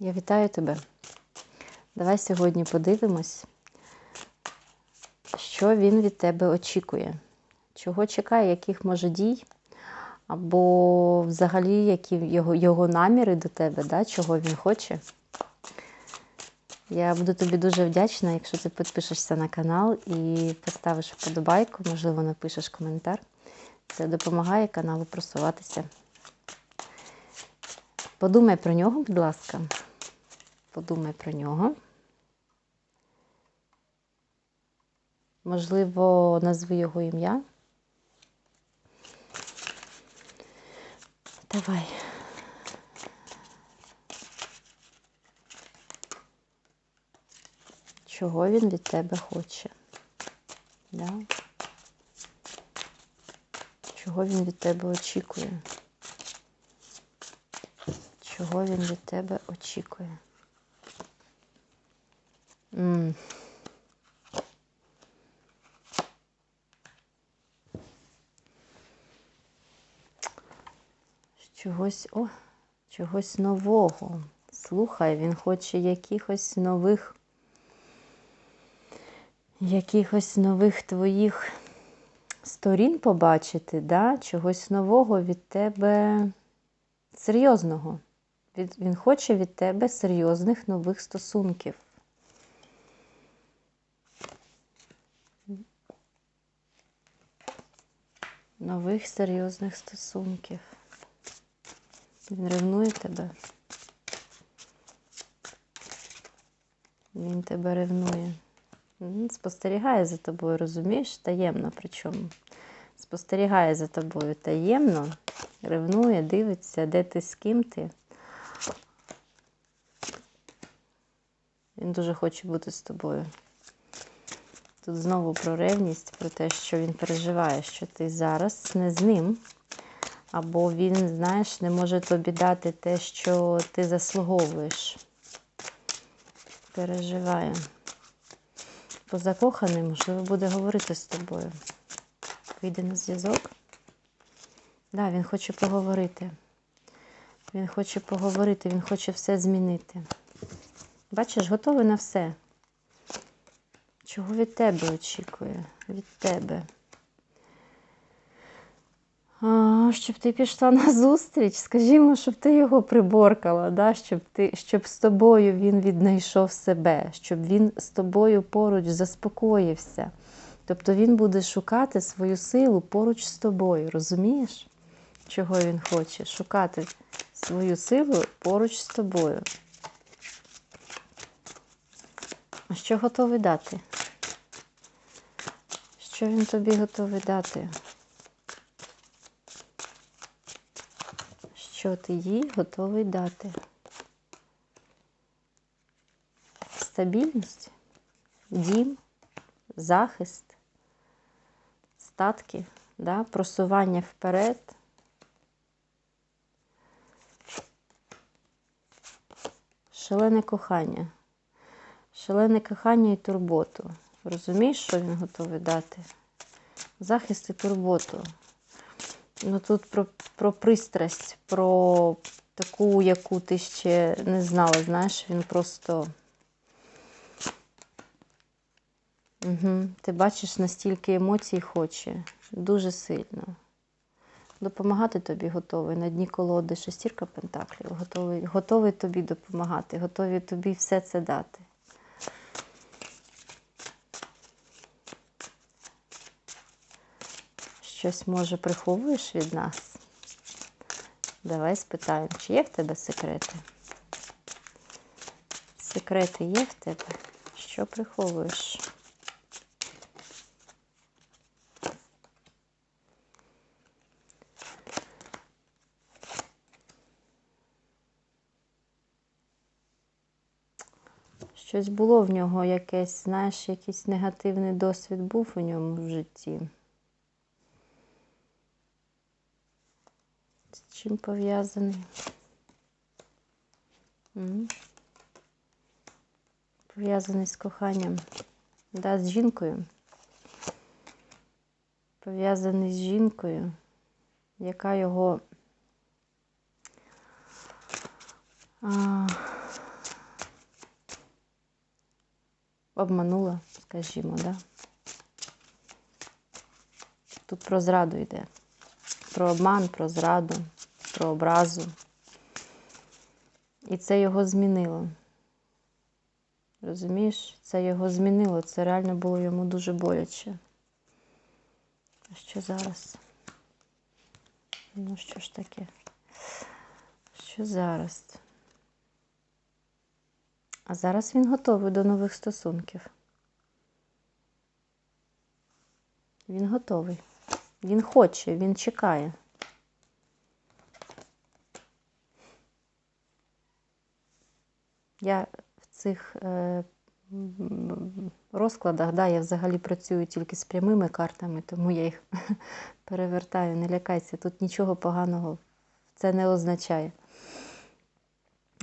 Я вітаю тебе. Давай сьогодні подивимось, що він від тебе очікує, чого чекає, яких може дій, або взагалі які його його наміри до тебе, да, чого він хоче. Я буду тобі дуже вдячна, якщо ти підпишешся на канал і поставиш вподобайку, можливо, напишеш коментар. Це допомагає каналу просуватися. Подумай про нього, будь ласка. Подумай про нього. Можливо, назви його ім'я. Давай. Чого він від тебе хоче? Да? Чого він від тебе очікує? Чого він від тебе очікує? Чогось, о, чогось нового. Слухай, він хоче якихось нових, якихось нових твоїх сторін побачити, да? чогось нового від тебе серйозного. Він хоче від тебе серйозних нових стосунків. Нових серйозних стосунків. Він ревнує тебе. Він тебе ревнує. Спостерігає за тобою, розумієш? Таємно причому. Спостерігає за тобою таємно, ревнує, дивиться, де ти з ким ти. Він дуже хоче бути з тобою. Тут знову про ревність, про те, що він переживає, що ти зараз не з ним, або він, знаєш, не може тобі дати те, що ти заслуговуєш. Переживає. Позакоханий, можливо, буде говорити з тобою. Вийде на зв'язок. Так, да, він хоче поговорити. Він хоче поговорити, він хоче все змінити. Бачиш, готовий на все. Чого від тебе очікує? Від тебе. А, Щоб ти пішла на зустріч, скажімо, щоб ти його приборкала, да? щоб ти, щоб з тобою він віднайшов себе, щоб він з тобою поруч заспокоївся. Тобто він буде шукати свою силу поруч з тобою, розумієш, чого він хоче? Шукати свою силу поруч з тобою. А що готовий дати? Що він тобі готовий дати? Що ти їй готовий дати? Стабільність, дім, захист, статки, да? просування вперед. Шалене кохання. Шалене кохання і турботу. Розумієш, що він готовий дати? Захист і турботу. Ну тут про про пристрасть, про таку, яку ти ще не знала. Знаєш, він просто. Угу. Ти бачиш, настільки емоцій хоче. Дуже сильно. Допомагати тобі готовий. На дні колоди шестірка пентаклів. Готовий, готовий тобі допомагати, готовий тобі все це дати. Щось, може, приховуєш від нас? Давай спитаємо, чи є в тебе секрети? Секрети є в тебе? Що приховуєш? Щось було в нього якесь, знаєш, якийсь негативний досвід був у ньому в житті. чим пов'язаний. Пов'язаний з коханням, да, з жінкою. Пов'язаний з жінкою, яка його а, обманула, скажімо, да? Тут про зраду йде, про обман, про зраду про образу. І це його змінило. Розумієш? Це його змінило. Це реально було йому дуже боляче. А що зараз? Ну, що ж таке? Що зараз? А зараз він готовий до нових стосунків. Він готовий. Він хоче, він чекає. Я в цих е, розкладах, да, я взагалі працюю тільки з прямими картами, тому я їх перевертаю. Не лякайся, тут нічого поганого це не означає.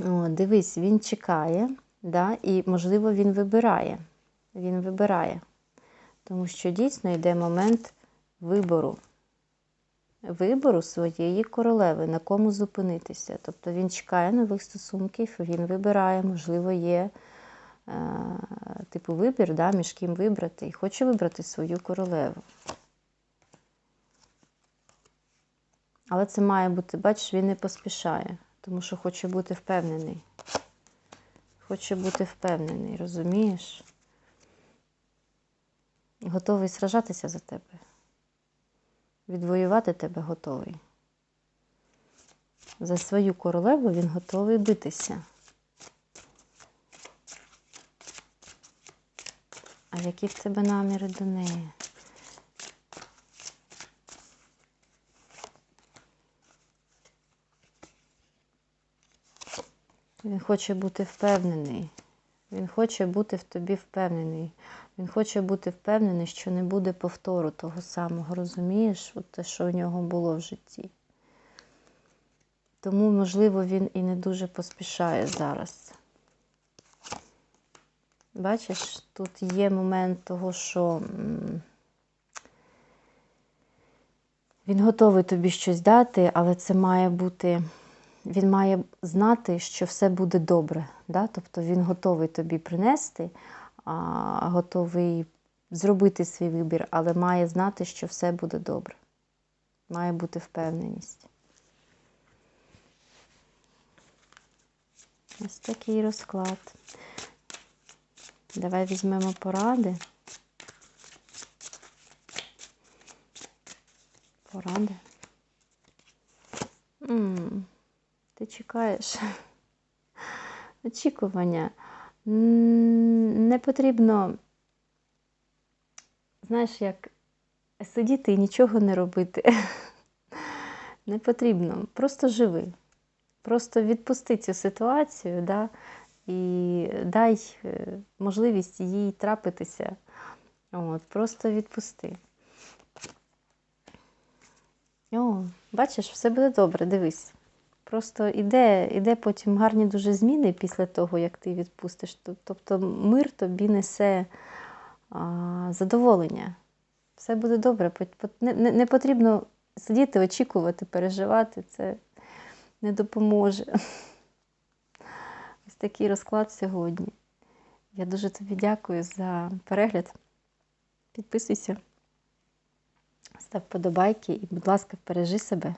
О, дивись, він чекає, да, і, можливо, він вибирає. Він вибирає. Тому що дійсно йде момент вибору. Вибору своєї королеви, на кому зупинитися. Тобто він чекає нових стосунків, він вибирає, можливо, є е, типу вибір, да, між ким вибрати, і хоче вибрати свою королеву. Але це має бути, бачиш, він не поспішає, тому що хоче бути впевнений. Хоче бути впевнений, розумієш? Готовий сражатися за тебе. Відвоювати тебе готовий. За свою королеву він готовий битися. А які в тебе наміри до неї? Він хоче бути впевнений. Він хоче бути в тобі впевнений. Він хоче бути впевнений, що не буде повтору того самого, розумієш, От те, що у нього було в житті. Тому, можливо, він і не дуже поспішає зараз. Бачиш, тут є момент того, що він готовий тобі щось дати, але це має бути, він має знати, що все буде добре. Да? Тобто він готовий тобі принести, а, готовий зробити свій вибір, але має знати, що все буде добре. Має бути впевненість. Ось такий розклад. Давай візьмемо поради. Поради. М, Ти чекаєш. Очікування. Не потрібно, знаєш, як сидіти і нічого не робити. Не потрібно. Просто живи. Просто відпусти цю ситуацію, да, і дай е, можливість їй трапитися. От, Просто відпусти. О, бачиш, все буде добре, дивись. Просто іде, іде потім гарні дуже зміни після того, як ти відпустиш. Тобто мир тобі несе а, задоволення. Все буде добре. Не, потрібно сидіти, очікувати, переживати. Це не допоможе. Ось такий розклад сьогодні. Я дуже тобі дякую за перегляд. Підписуйся, став подобайки і, будь ласка, бережи себе.